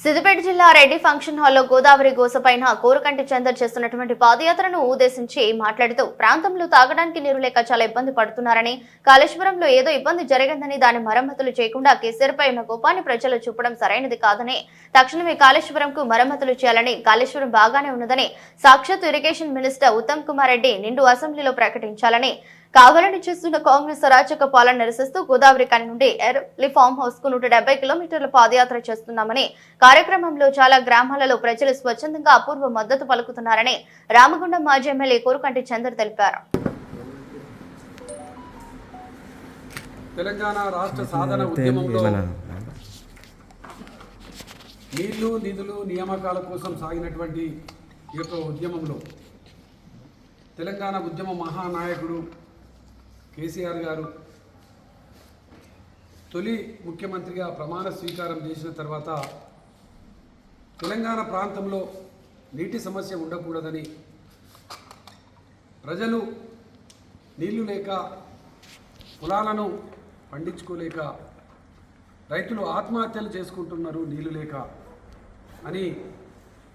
సిద్దిపేట జిల్లా రెడ్డి ఫంక్షన్ హాల్లో గోదావరి గోసపైన కోరకంటి చందర్ చేస్తున్నటువంటి పాదయాత్రను ఉద్దేశించి మాట్లాడుతూ ప్రాంతంలో తాగడానికి నీరు లేక చాలా ఇబ్బంది పడుతున్నారని కాళేశ్వరంలో ఏదో ఇబ్బంది జరిగిందని దాని మరమ్మతులు చేయకుండా కేసీఆర్పై ఉన్న కోపాన్ని ప్రజలు చూపడం సరైనది కాదని తక్షణమే కాళేశ్వరంకు మరమ్మతులు చేయాలని కాళేశ్వరం బాగానే ఉన్నదని సాక్షాత్ ఇరిగేషన్ మినిస్టర్ ఉత్తమ్ కుమార్ రెడ్డి నిండు అసెంబ్లీలో ప్రకటించాలని కావాలని చేస్తున్న కాంగ్రెస్ అరాచక పాలన నిరసిస్తూ గోదావరి కని నుండి ఎర్లీ ఫామ్ హౌస్కు నూట డెబ్బై కిలోమీటర్ల పాదయాత్ర చేస్తున్నామని కార్యక్రమంలో చాలా గ్రామాలలో ప్రజలు స్వచ్ఛందంగా అపూర్వ మద్దతు పలుకుతున్నారని రామగుండం మాజీ ఎమ్మెల్యే కోరుకంటి చందర్ తెలిపారు. తెలంగాణ రాష్ట్ర సాధన ఉద్యమంలో నీళ్ళు నిధులు నియామకాల కోసం సాగినటువంటి ఈ యొక్క ఉద్యమంలో తెలంగాణ ఉద్యమ మహానాయకుడు కేసీఆర్ గారు తొలి ముఖ్యమంత్రిగా ప్రమాణ స్వీకారం చేసిన తర్వాత తెలంగాణ ప్రాంతంలో నీటి సమస్య ఉండకూడదని ప్రజలు నీళ్ళు లేక పొలాలను పండించుకోలేక రైతులు ఆత్మహత్యలు చేసుకుంటున్నారు నీళ్ళు లేక అని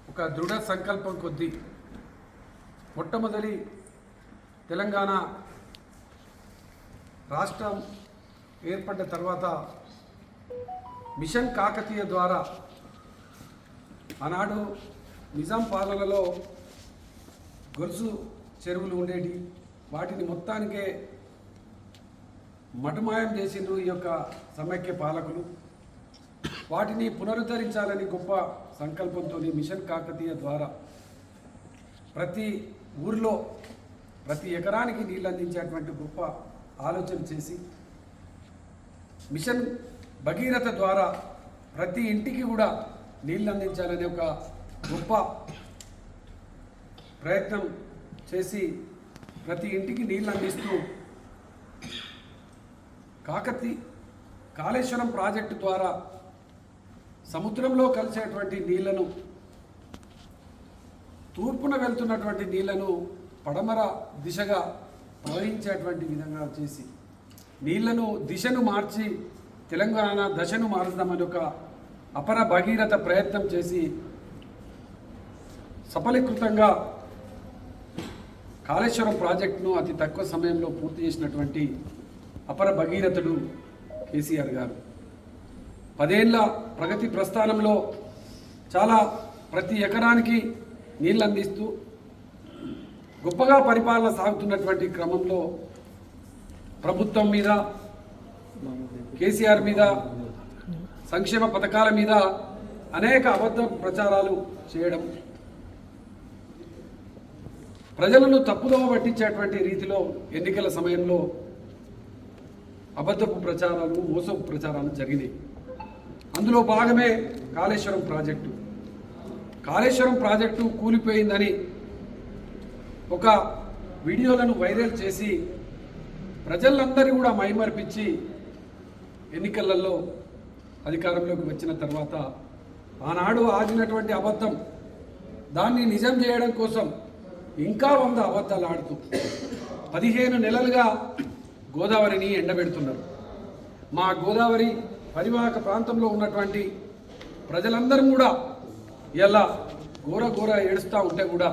ఒక దృఢ సంకల్పం కొద్దీ మొట్టమొదటి తెలంగాణ రాష్ట్రం ఏర్పడ్డ తర్వాత మిషన్ కాకతీయ ద్వారా ఆనాడు నిజాం పాలనలో గొలుసు చెరువులు ఉండేటి వాటిని మొత్తానికే మటుమాయం చేసిండ్రు ఈ యొక్క సమైక్య పాలకులు. వాటిని పునరుద్ధరించాలని గొప్ప సంకల్పంతో మిషన్ కాకతీయ ద్వారా ప్రతి ఊరిలో ప్రతి ఎకరానికి నీళ్ళు అందించేటువంటి గొప్ప ఆలోచన చేసి మిషన్ భగీరథ ద్వారా ప్రతి ఇంటికి కూడా నీళ్ళు అందించాలనే ఒక గొప్ప ప్రయత్నం చేసి ప్రతి ఇంటికి నీళ్ళు అందిస్తూ కాకతి కాళేశ్వరం ప్రాజెక్టు ద్వారా సముద్రంలో కలిసేటువంటి నీళ్ళను తూర్పున వెళ్తున్నటువంటి నీళ్ళను పడమర దిశగా ప్రవహించేటువంటి విధంగా చేసి నీళ్ళను దిశను మార్చి తెలంగాణ దశను మారుద్దామని ఒక అపర భగీరథ ప్రయత్నం చేసి సఫలీకృతంగా కాళేశ్వరం ప్రాజెక్టును అతి తక్కువ సమయంలో పూర్తి చేసినటువంటి అపర భగీరథుడు కేసీఆర్ గారు. పదేళ్ళ ప్రగతి ప్రస్థానంలో చాలా ప్రతి ఎకరానికి నీళ్ళు అందిస్తూ గొప్పగా పరిపాలన సాగుతున్నటువంటి క్రమంలో ప్రభుత్వం మీద కేసీఆర్ మీద సంక్షేమ పథకాల మీద అనేక అబద్ధ ప్రచారాలు చేయడం ప్రజలను తప్పుదోవ పట్టించేటువంటి రీతిలో ఎన్నికల సమయంలో అబద్ధపు ప్రచారాలు మోసపు ప్రచారాలు జరిగినాయి. అందులో భాగమే కాళేశ్వరం ప్రాజెక్టు. కాళేశ్వరం ప్రాజెక్టు కూలిపోయిందని ఒక వీడియోలను వైరల్ చేసి ప్రజలందరూ కూడా మైమర్పించి ఎన్నికలలో అధికారంలోకి వచ్చిన తర్వాత ఆనాడు ఆగినటువంటి అబద్ధం దాన్ని నిజం చేయడం కోసం ఇంకా వంద అబద్ధాలు ఆడుతూ పదిహేను నెలలుగా గోదావరిని ఎండబెడుతున్నారు. మా గోదావరి పరివాహక ప్రాంతంలో ఉన్నటువంటి ప్రజలందరూ కూడా ఇలా ఘోర ఘోర ఏడుస్తూ ఉంటే కూడా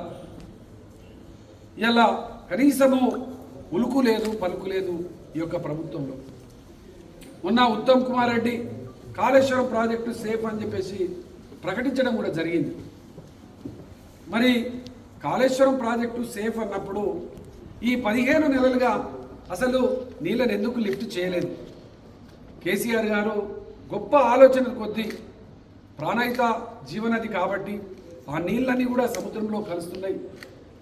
ఇలా కనీసము ఉలుకు లేదు పలుకు లేదు ఈ యొక్క ప్రభుత్వంలో. ఉన్న ఉత్తమ్ కుమార్ రెడ్డి కాళేశ్వరం ప్రాజెక్టు సేఫ్ అని చెప్పేసి ప్రకటించడం కూడా జరిగింది. మరి కాళేశ్వరం ప్రాజెక్టు సేఫ్ అన్నప్పుడు ఈ పదిహేను నెలలుగా అసలు నీళ్ళని ఎందుకు లిఫ్ట్ చేయలేదు? కేసీఆర్ గారు గొప్ప ఆలోచన కొద్దీ ప్రాణహిత జీవనది కాబట్టి ఆ నీళ్ళన్నీ కూడా సముద్రంలో కలుస్తున్నాయి.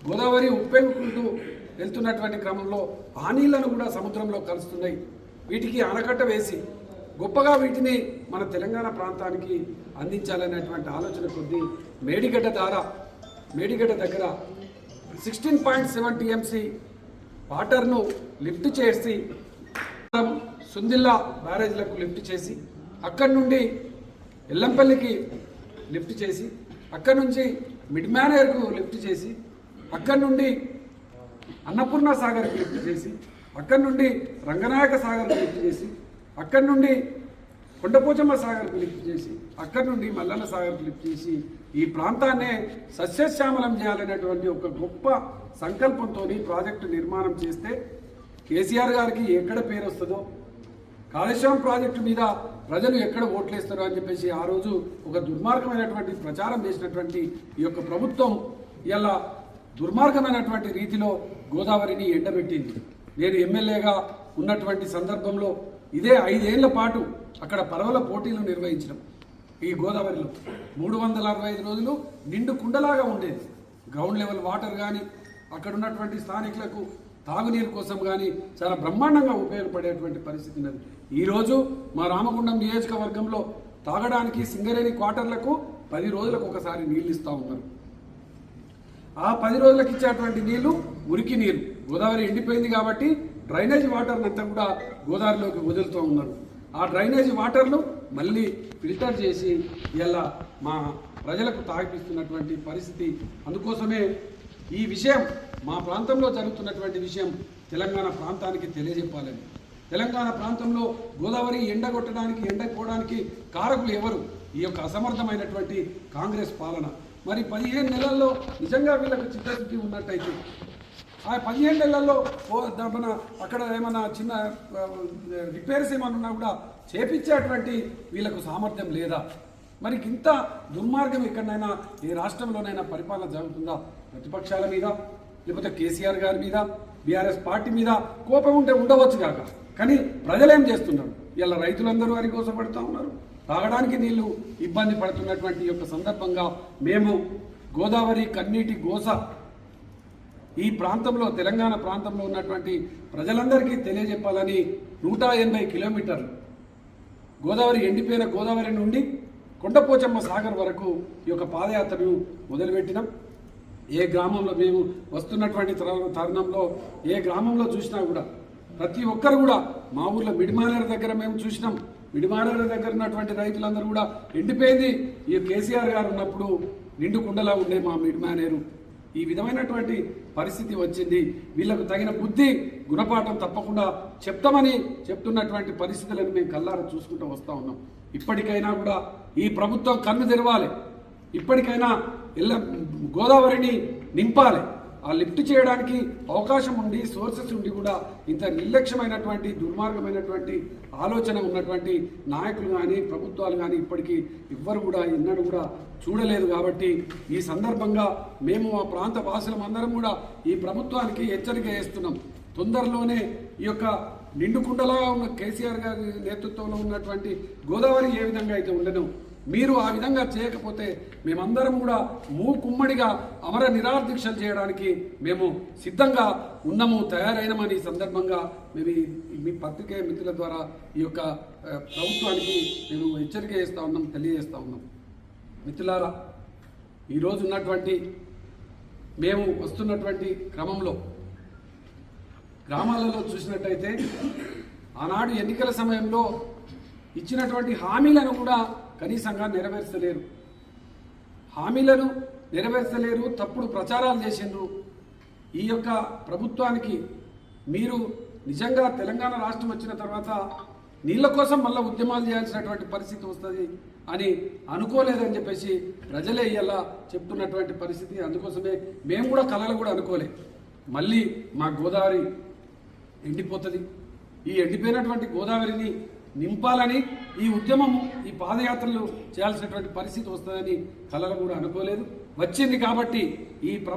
గోదావరి ఉప్పెనుకుంటూ వెళ్తున్నటువంటి క్రమంలో ఆ నీళ్ళను కూడా సముద్రంలో కలుస్తున్నాయి. వీటికి ఆనకట్ట వేసి గొప్పగా వీటిని మన తెలంగాణ ప్రాంతానికి అందించాలనేటువంటి ఆలోచన కొద్దీ మేడిగడ్డ ద్వారా మేడిగడ్డ దగ్గర సిక్స్టీన్ పాయింట్ సెవెన్ టీఎంసీ వాటర్ను లిఫ్ట్ చేసి సుందిల్లా బ్యారేజ్లకు లిఫ్ట్ చేసి అక్కడి నుండి ఎల్లంపల్లికి లిఫ్ట్ చేసి అక్కడి నుంచి మిడ్ మేనేర్కు లిఫ్ట్ చేసి అక్కడి నుండి అన్నపూర్ణ సాగర్కి లిఫ్ట్ చేసి అక్కడి నుండి రంగనాయక సాగర్కి లిఫ్ట్ చేసి అక్కడి నుండి కొండపోచమ్మ సాగర్ లిఫ్ట్ చేసి అక్కడి నుండి మల్లన్న సాగర్ లిఫ్ట్ చేసి ఈ ప్రాంతాన్నే సస్యశ్యామలం చేయాలనేటువంటి ఒక గొప్ప సంకల్పంతో ప్రాజెక్టు నిర్మాణం చేస్తే కేసీఆర్ గారికి ఎక్కడ పేరు వస్తుందో కాళేశ్వరం ప్రాజెక్టు మీద ప్రజలు ఎక్కడ ఓట్లేస్తారో అని చెప్పేసి ఆ రోజు ఒక దుర్మార్గమైనటువంటి ప్రచారం చేసినటువంటి ఈ యొక్క ప్రభుత్వం ఇలా దుర్మార్గమైనటువంటి రీతిలో గోదావరిని ఎండబెట్టింది. నేను ఎమ్మెల్యేగా ఉన్నటువంటి సందర్భంలో ఇదే ఐదేళ్ళ పాటు అక్కడ పరవల పోటీలు నిర్వహించడం. ఈ గోదావరిలో మూడు వందల అరవై ఐదు రోజులు నిండు కుండలాగా ఉండేది. గ్రౌండ్ లెవెల్ వాటర్ కానీ అక్కడ ఉన్నటువంటి స్థానికులకు తాగునీరు కోసం కానీ చాలా బ్రహ్మాండంగా ఉపయోగపడేటువంటి పరిస్థితి ఉన్నది. ఈరోజు మా రామగుండం నియోజకవర్గంలో తాగడానికి సింగరేణి క్వార్టర్లకు పది రోజులకు ఒకసారి నీళ్ళు ఇస్తూ ఉన్నారు. ఆ పది రోజులకు ఇచ్చేటువంటి నీళ్ళు మురికి నీరు. గోదావరి ఎండిపోయింది కాబట్టి డ్రైనేజ్ వాటర్ అంతా కూడా గోదావరిలోకి వదులుతూ ఉన్నారు. ఆ డ్రైనేజ్ వాటర్ను మళ్ళీ ఫిల్టర్ చేసి ఇలా మా ప్రజలకు తాగిపిస్తున్నటువంటి పరిస్థితి. అందుకోసమే ఈ విషయం మా ప్రాంతంలో జరుగుతున్నటువంటి విషయం తెలంగాణ ప్రాంతానికి తెలియజెప్పాలని తెలంగాణ ప్రాంతంలో గోదావరి ఎండగొట్టడానికి ఎండకపోవడానికి కారకులు ఎవరు? ఈ యొక్క అసమర్థమైనటువంటి కాంగ్రెస్ పాలన. మరి పదిహేను నెలల్లో నిజంగా వీళ్ళకి చిత్తశుద్ధి ఉన్నట్టయితే ఆ పదిహేను నెలల్లో ఓ మన అక్కడ ఏమైనా చిన్న రిపేర్స్ ఏమైనా ఉన్నా కూడా చేపించేటువంటి వీళ్ళకు సామర్థ్యం లేదా? మరి ఇంత దుర్మార్గం ఎక్కడైనా ఏ రాష్ట్రంలోనైనా పరిపాలన జరుగుతుందా? ప్రతిపక్షాల మీద లేకపోతే కేసీఆర్ గారి మీద బీఆర్ఎస్ పార్టీ మీద కోపం ఉంటే ఉండవచ్చు కాక. కానీ ప్రజలేం చేస్తున్నారు? ఇలా రైతులందరూ వారి కోసం పడుతూ ఉన్నారు. తాగడానికి నీళ్ళు ఇబ్బంది పడుతున్నటువంటి యొక్క సందర్భంగా మేము గోదావరి కన్నీటి గోస ఈ ప్రాంతంలో తెలంగాణ ప్రాంతంలో ఉన్నటువంటి ప్రజలందరికీ తెలియజెప్పాలని నూట ఎనభై కిలోమీటర్లు గోదావరి ఎండిపోయిన గోదావరి నుండి కొండపోచమ్మ సాగర్ వరకు ఈ యొక్క పాదయాత్రను మొదలుపెట్టినాం. ఏ గ్రామంలో మేము వస్తున్నటువంటి తర- తరుణంలో ఏ గ్రామంలో చూసినా కూడా ప్రతి ఒక్కరు కూడా మా ఊర్లో మిడిమానేరు దగ్గర మేము చూసినాం. మిడిమానేరు దగ్గర ఉన్నటువంటి రైతులందరూ కూడా ఎండిపోయింది. ఈ కేసీఆర్ గారు ఉన్నప్పుడు నిండు కుండలా ఉండే మా మిడిమానేరు ఈ విధమైనటువంటి పరిస్థితి వచ్చింది. వీళ్ళకు తగిన బుద్ధి గుణపాఠం తప్పకుండా చెప్తామని చెప్తున్నటువంటి పరిస్థితులను మేము కల్లారా చూసుకుంటూ వస్తూ ఉన్నాం. ఇప్పటికైనా కూడా ఈ ప్రభుత్వం కన్ను తెరవాలి. ఇప్పటికైనా ఎల్ల గోదావరిని నింపాలి. ఆ లిఫ్ట్ చేయడానికి అవకాశం ఉండి సోర్సెస్ ఉండి కూడా ఇంత నిర్లక్ష్యమైనటువంటి దుర్మార్గమైనటువంటి ఆలోచన ఉన్నటువంటి నాయకులు కానీ ప్రభుత్వాలు కానీ ఇప్పటికీ ఎవ్వరు కూడా ఎన్నడూ కూడా చూడలేదు కాబట్టి ఈ సందర్భంగా మేము మా ప్రాంత వాసులం అందరం కూడా ఈ ప్రభుత్వానికి హెచ్చరిక చేస్తున్నాం. తొందరలోనే ఈ యొక్క నిండుకుండలాగా ఉన్న కేసీఆర్ గారి నేతృత్వంలో ఉన్నటువంటి గోదావరి ఏ విధంగా అయితే ఉండను మీరు ఆ విధంగా చేయకపోతే మేమందరం కూడా మూకుమ్మడిగా అమర నిరాదీక్షలు చేయడానికి మేము సిద్ధంగా ఉన్నాము తయారైనమని సందర్భంగా మేము మీ పత్రికే మిత్రుల ద్వారా ఈ యొక్క ప్రభుత్వానికి మేము హెచ్చరిక చేస్తా ఉన్నాం తెలియజేస్తూ ఉన్నాం. మిత్రులారా ఈరోజు ఉన్నటువంటి మేము వస్తున్నటువంటి క్రమంలో గ్రామాలలో చూసినట్టయితే ఆనాడు ఎన్నికల సమయంలో ఇచ్చినటువంటి హామీలను కూడా కనీసంగా నెరవేర్చలేరు. హామీలను నెరవేర్చలేరు తప్పుడు ప్రచారాలు చేసిండ్రు. ఈ యొక్క ప్రభుత్వానికి మీరు నిజంగా తెలంగాణ రాష్ట్రం వచ్చిన తర్వాత నీళ్ళ కోసం మళ్ళీ ఉద్యమాలు చేయాల్సినటువంటి పరిస్థితి వస్తుంది అని అనుకోలేదని చెప్పేసి ప్రజలే ఇలా చెప్తున్నటువంటి పరిస్థితి. అందుకోసమే మేము కూడా కళలు కూడా అనుకోలే. మళ్ళీ మా గోదావరి ఎండిపోతుంది. ఈ ఎండిపోయినటువంటి గోదావరిని నింపాలని ఈ ఉద్యమము ఈ పాదయాత్రలు చేయాల్సినటువంటి పరిస్థితి వస్తుందని కలలు కూడా అనుకోలేదు. వచ్చింది కాబట్టి ఈ